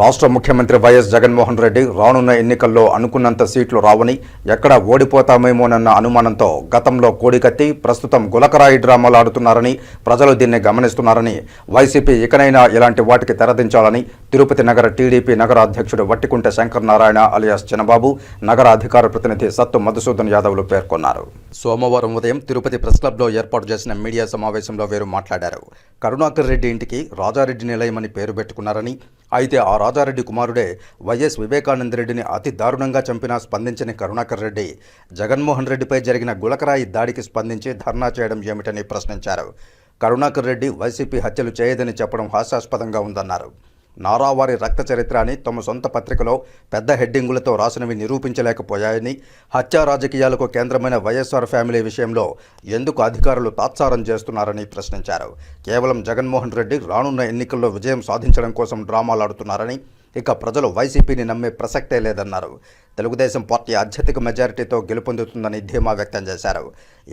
రాష్ట్ర ముఖ్యమంత్రి వైఎస్ జగన్మోహన్ రెడ్డి రానున్న ఎన్నికల్లో అనుకున్నంత సీట్లు రావని ఎక్కడ ఓడిపోతామేమోనన్న అనుమానంతో గతంలో కోడికత్తి ప్రస్తుతం గులకరాయి డ్రామాలు ఆడుతున్నారని ప్రజలు దీన్ని గమనిస్తున్నారని వైసీపీ ఇకనైనా ఇలాంటి వాటికి తెరదించాలని తిరుపతి నగర టీడీపీ నగర అధ్యక్షుడు వట్టికుంట శంకర్ నారాయణ అలియాస్ చినబాబు నగర అధికార ప్రతినిధి సత్తు మధుసూదన్ యాదవ్లు పేర్కొన్నారు. సోమవారం ఉదయం తిరుపతి ప్రెస్ క్లబ్లో ఏర్పాటు చేసిన మీడియా సమావేశంలో వీరు మాట్లాడారు. కరుణాకర్ రెడ్డి ఇంటికి రాజారెడ్డి నిలయమని పేరు పెట్టుకున్నారని అయితే ఆ రాజారెడ్డి కుమారుడే వైఎస్ వివేకానంద రెడ్డిని అతి దారుణంగా చంపినా స్పందించని కరుణాకర్ రెడ్డి. జగన్మోహన్ రెడ్డిపై జరిగిన గులకరాయి దాడికి స్పందించి ధర్నా చేయడం ఏమిటని ప్రశ్నించారు. కరుణాకర్ రెడ్డి వైసీపీ హత్యలు చేయదని చెప్పడం హాస్యాస్పదంగా ఉందన్నారు. నారావారి రక్త చరిత్ర అని తమ సొంత పత్రికలో పెద్ద హెడ్డింగులతో రాసినవి నిరూపించలేకపోయాయని హత్యా రాజకీయాలకు కేంద్రమైన వైఎస్ఆర్ ఫ్యామిలీ విషయంలో ఎందుకు అధికారులు తాత్సారం చేస్తున్నారని ప్రశ్నించారు. కేవలం జగన్మోహన్ రెడ్డి రానున్న ఎన్నికల్లో విజయం సాధించడం కోసం డ్రామాలాడుతున్నారని ఇక ప్రజలు వైసీపీని నమ్మే ప్రసక్తే లేదన్నారు. తెలుగుదేశం పార్టీ అత్యధిక మెజారిటీతో గెలుపొందుతుందని ధీమా వ్యక్తం చేశారు.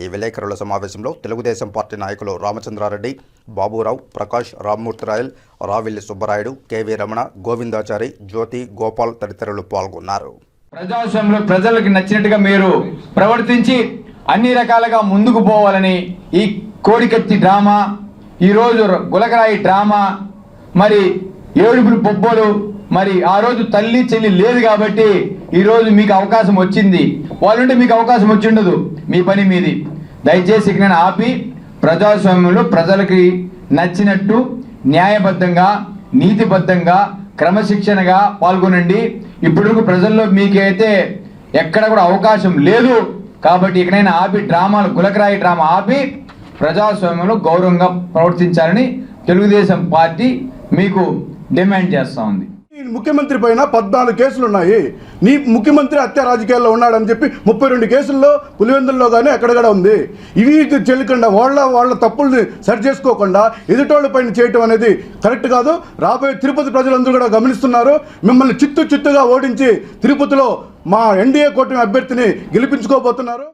ఈ విలేకరుల సమావేశంలో తెలుగుదేశం పార్టీ నాయకులు రామచంద్రారెడ్డి బాబురావు ప్రకాష్ రామ్మూర్తిరాయల్ రావిల్లి సుబ్బరాయుడు కెవి రమణ గోవిందాచారి జ్యోతి గోపాల్ తదితరులు పాల్గొన్నారు. ప్రజాస్వామ్యంలో ప్రజలకు నచ్చినట్టుగా మీరు ప్రవర్తించి అన్ని రకాలుగా ముందుకు పోవాలని ఈ కోడికత్తి డ్రామా ఈరోజు గులకరాయి డ్రామా మరి ఏడుపులు బొబ్బలు మరి ఆ రోజు తల్లి చెల్లి లేదు కాబట్టి ఈరోజు మీకు అవకాశం వచ్చింది. వాళ్ళుంటే మీకు అవకాశం వచ్చి ఉండదు. మీ పని మీది. దయచేసి ఇక నేను ఆపి ప్రజాస్వామ్యంలో ప్రజలకి నచ్చినట్టు న్యాయబద్ధంగా నీతిబద్ధంగా క్రమశిక్షణగా పాల్గొనండి. ఇప్పుడు ప్రజల్లో మీకైతే ఎక్కడ కూడా అవకాశం లేదు. కాబట్టి ఇకనైనా ఆపి డ్రామాలు గులకరాయి డ్రామా ఆపి ప్రజాస్వామ్యంలో గౌరవంగా ప్రవర్తించాలని తెలుగుదేశం పార్టీ మీకు డిమాండ్ చేస్తూ ఉంది. ముఖ్యమంత్రి పైన పద్నాలుగు కేసులు ఉన్నాయి నీ ముఖ్యమంత్రి హత్య రాజకీయాల్లో ఉన్నాడని చెప్పి ముప్పై రెండు కేసుల్లో పులివెందుల్లో కానీ ఎక్కడెక్కడ ఉంది. ఇవి చెల్లకుండా వాళ్ళ వాళ్ళ తప్పుల్ని సరి చేసుకోకుండా ఎదుటోళ్ళ పైన చేయటం అనేది కరెక్ట్ కాదు. రాబోయే తిరుపతి ప్రజలందరూ కూడా గమనిస్తున్నారు. మిమ్మల్ని చిత్తు చిత్తుగా ఓడించి తిరుపతిలో మా ఎన్డీఏ కూటమి అభ్యర్థిని గెలిపించుకోబోతున్నారు.